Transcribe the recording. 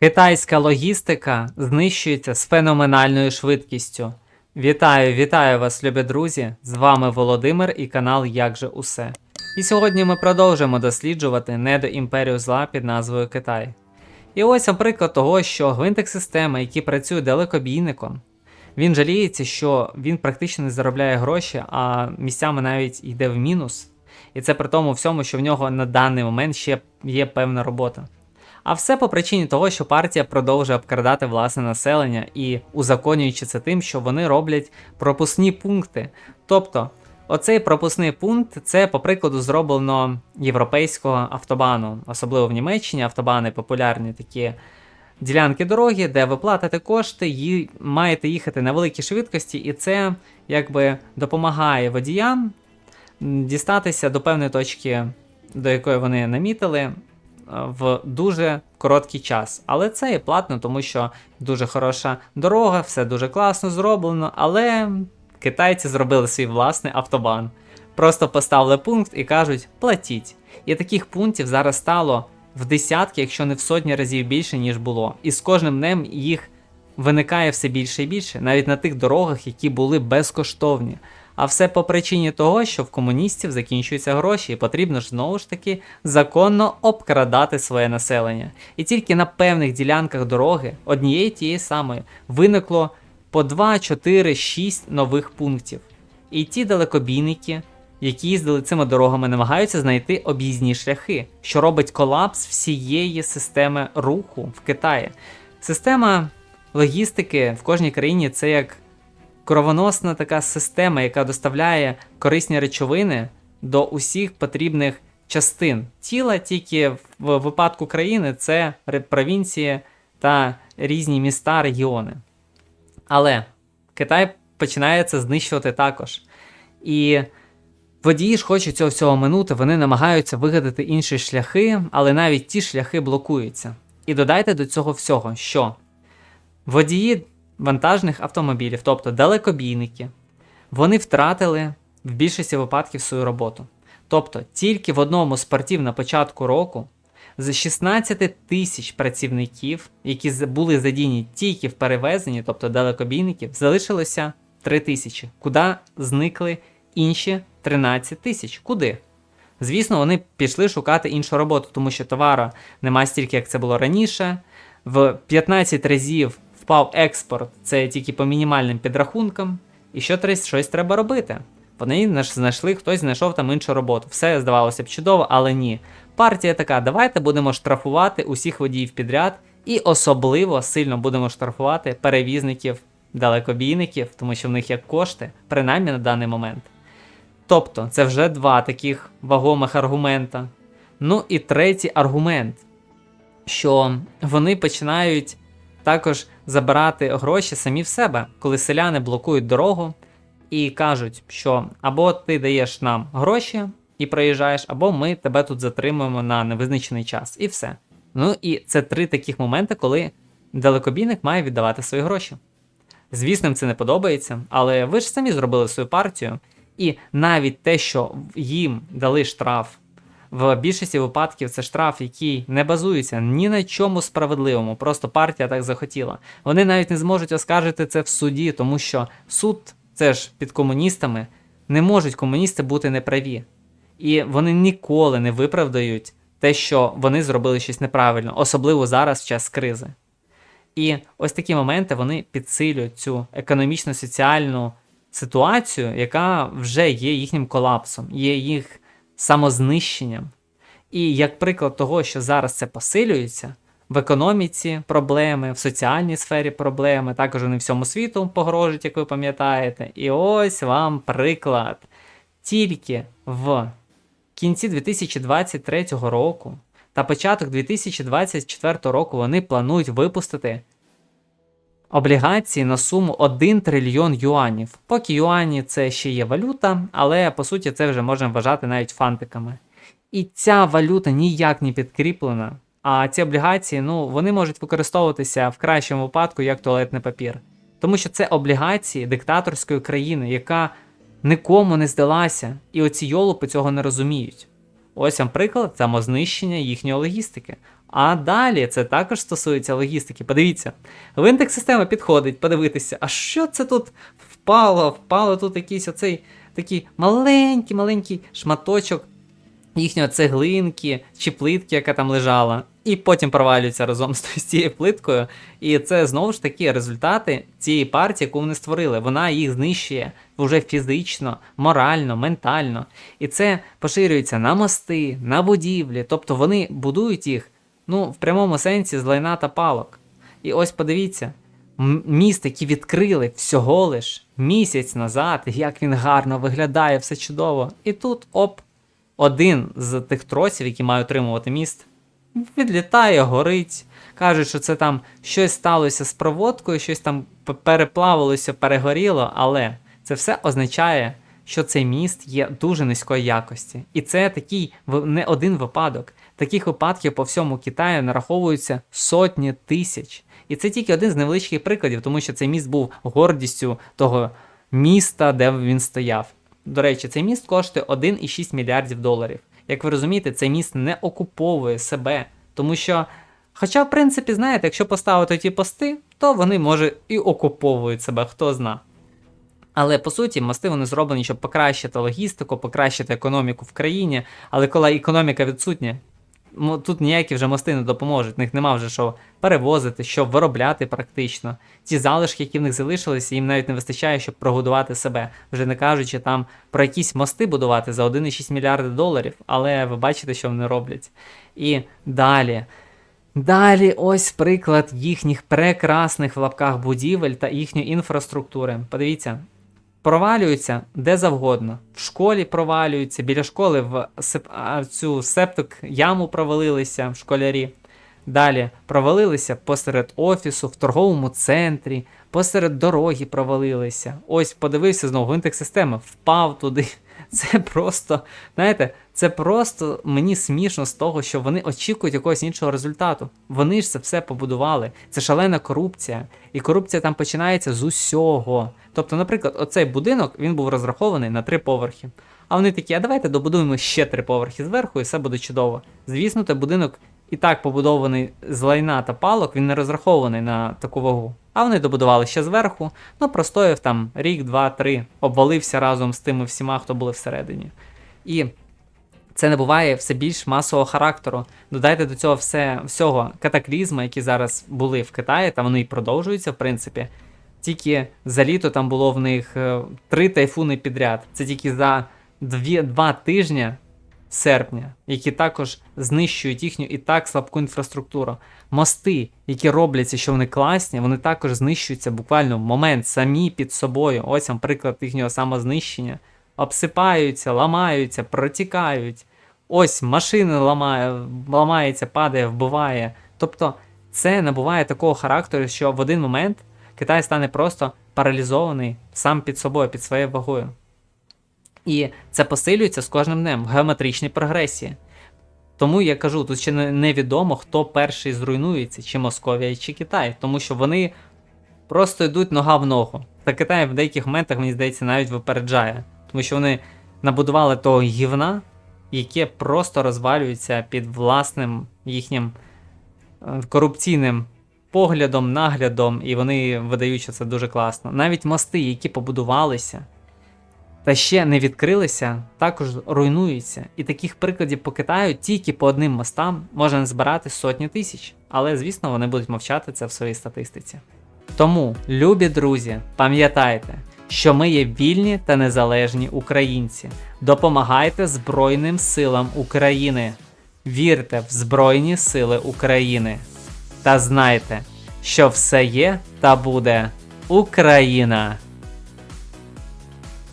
Китайська логістика знищується з феноменальною швидкістю. Вітаю, вітаю вас, любі друзі! З вами Володимир і канал Як же Усе. І сьогодні ми продовжуємо досліджувати недоімперію зла під назвою Китай. І ось вам приклад того, що гвинтик системи, який працює далекобійником, він жаліється, що він практично не заробляє гроші, а місцями навіть йде в мінус. І це при тому всьому, що в нього на даний момент ще є певна робота. А все по причині того, що партія продовжує обкрадати власне населення і узаконюючи це тим, що вони роблять пропускні пункти. Тобто, оцей пропускний пункт це, по прикладу, зроблено європейського автобану, особливо в Німеччині автобани популярні такі ділянки дороги, де ви платите кошти, і маєте їхати на великій швидкості, і це якби допомагає водіям дістатися до певної точки, до якої вони намітили, в дуже короткий час. Але це і платно, тому що дуже хороша дорога, все дуже класно зроблено, але китайці зробили свій власний автобан. Просто поставили пункт і кажуть платіть. І таких пунктів зараз стало в десятки, якщо не в сотні разів більше, ніж було. І з кожним днем їх виникає все більше і більше, навіть на тих дорогах, які були безкоштовні. А все по причині того, що в комуністів закінчуються гроші, і потрібно ж знову ж таки законно обкрадати своє населення. І тільки на певних ділянках дороги однієї тієї самої виникло по 2, 4, 6 нових пунктів. І ті далекобійники, які їздили цими дорогами, намагаються знайти об'їзні шляхи, що робить колапс всієї системи руху в Китаї. Система логістики в кожній країні це як кровоносна така система, яка доставляє корисні речовини до усіх потрібних частин тіла, тільки в випадку країни це провінції та різні міста, регіони. Але Китай починає це знищувати також. І водії ж хочуть цього всього минути, вони намагаються вигадати інші шляхи, але навіть ті шляхи блокуються. І додайте до цього всього, що водії вантажних автомобілів, тобто далекобійники, вони втратили в більшості випадків свою роботу. Тобто тільки в одному з портів на початку року з 16 тисяч працівників, які були задіяні тільки в перевезенні, тобто далекобійників, залишилося 3 тисячі. Куди зникли інші 13 тисяч? Куди? Звісно, вони пішли шукати іншу роботу, тому що товару немає стільки, як це було раніше. В 15 разів впав експорт, це тільки по мінімальним підрахункам. І що щось треба робити. Вони знайшли, хтось знайшов там іншу роботу. Все здавалося б чудово, але ні. Партія така: давайте будемо штрафувати усіх водіїв підряд, і особливо сильно будемо штрафувати перевізників, далекобійників, тому що в них є кошти, принаймні на даний момент. Тобто, це вже два таких вагомих аргумента. Ну і третій аргумент, що вони починають також забирати гроші самі в себе, коли селяни блокують дорогу і кажуть, що або ти даєш нам гроші і проїжджаєш, або ми тебе тут затримуємо на невизначений час. І все. Ну і це три таких моменти, коли далекобійник має віддавати свої гроші. Звісно, це не подобається, але ви ж самі зробили свою партію, і навіть те, що їм дали штраф, в більшості випадків це штраф, який не базується ні на чому справедливому, просто партія так захотіла. Вони навіть не зможуть оскаржити це в суді, тому що суд, це ж під комуністами, не можуть комуністи бути неправі. І вони ніколи не виправдають те, що вони зробили щось неправильно, особливо зараз в час кризи. І ось такі моменти вони підсилюють цю економічно соціальну ситуацію, яка вже є їхнім колапсом, є їх самознищенням. І як приклад того, що зараз це посилюється, в економіці проблеми, в соціальній сфері проблеми, також вони всьому світу погрожують, як ви пам'ятаєте. І ось вам приклад. Тільки в кінці 2023 року та початок 2024 року вони планують випустити облігації на суму 1 трильйон юанів. Поки юані це ще є валюта, але по суті це вже можна вважати навіть фантиками. І ця валюта ніяк не підкріплена. А ці облігації, ну, вони можуть використовуватися в кращому випадку як туалетний папір. Тому що це облігації диктаторської країни, яка нікому не здалася, і оці йолупи цього не розуміють. Ось вам приклад самознищення їхньої логістики. А далі це також стосується логістики. Подивіться, Винтек система підходить, подивитися, а що це тут впало? Впало тут якийсь оцей такий маленький-маленький шматочок їхньої цеглинки чи плитки, яка там лежала, і потім провалюється разом з цією плиткою. І це знову ж таки результати цієї партії, яку вони створили. Вона їх знищує вже фізично, морально, ментально. І це поширюється на мости, на будівлі. Тобто вони будують їх ну, в прямому сенсі з лайна та палок. І ось подивіться. Міст, який відкрили всього лиш місяць назад, як він гарно виглядає, все чудово. І тут оп, один з тих тросів, які має отримувати міст, відлітає, горить. Кажуть, що це там щось сталося з проводкою, щось там переплавилося, перегоріло, але це все означає, що цей міст є дуже низької якості. І це такий не один випадок. Таких випадків по всьому Китаю нараховуються сотні тисяч. І це тільки один з невеличких прикладів, тому що цей міст був гордістю того міста, де він стояв. До речі, цей міст коштує 1,6 мільярдів доларів. Як ви розумієте, цей міст не окуповує себе, тому що, хоча, в принципі, знаєте, якщо поставити ті пости, то вони, може, і окуповують себе, хто зна. Але по суті, мости вони зроблені, щоб покращити логістику, покращити економіку в країні. Але коли економіка відсутня, тут ніякі вже мости не допоможуть. В них нема вже що перевозити, що виробляти практично. Ті залишки, які в них залишилися, їм навіть не вистачає, щоб прогодувати себе, вже не кажучи там про якісь мости будувати за 1,6 мільярди доларів, але ви бачите, що вони роблять. І далі. Далі ось приклад їхніх прекрасних в лапках будівель та їхньої інфраструктури. Подивіться, провалюються де завгодно. В школі провалюються, біля школи в сеп... цю септик яму провалилися в школярі. Далі провалилися посеред офісу, в торговому центрі, посеред дороги провалилися. Ось подивився знову гвинтик системи, впав туди. Це просто, знаєте, це просто мені смішно з того, що вони очікують якогось іншого результату. Вони ж це все побудували. Це шалена корупція. І корупція там починається з усього. Тобто, наприклад, оцей будинок він був розрахований на три поверхи. А вони такі, а давайте добудуємо ще три поверхи зверху, і все буде чудово. Звісно, той будинок і так побудований з лайна та палок, він не розрахований на таку вагу. А вони добудували ще зверху, ну простояв там рік, два, три, обвалився разом з тими всіма, хто були всередині. І це не буває все більш масового характеру. Додайте до цього все, всього катаклізму, які зараз були в Китаї, та вони і продовжуються, в принципі. Тільки за літо там було в них е, три тайфуни підряд. Це тільки за дві, два тижні серпня, які також знищують їхню і так слабку інфраструктуру. Мости, які робляться, що вони класні, вони також знищуються буквально в момент самі під собою. Ось вам приклад їхнього самознищення. Обсипаються, ламаються, протікають. Ось машина ламає, ламається, падає, вбиває. Тобто це набуває такого характеру, що в один момент Китай стане просто паралізований сам під собою, під своєю вагою. І це посилюється з кожним днем в геометричній прогресії. Тому я кажу, тут ще невідомо, хто перший зруйнується, чи Московія, чи Китай, тому що вони просто йдуть нога в ногу. Та Китай в деяких моментах, мені здається, навіть випереджає, тому що вони набудували того гівна, яке просто розвалюється під власним їхнім е, корупційним поглядом, наглядом, і вони видають, що це дуже класно. Навіть мости, які побудувалися та ще не відкрилися, також руйнуються. І таких прикладів по Китаю тільки по одним мостам можна збирати сотні тисяч. Але, звісно, вони будуть мовчати це в своїй статистиці. Тому, любі друзі, пам'ятайте, що ми є вільні та незалежні українці. Допомагайте Збройним силам України. Вірте в Збройні Сили України. Та знайте, що все є та буде Україна!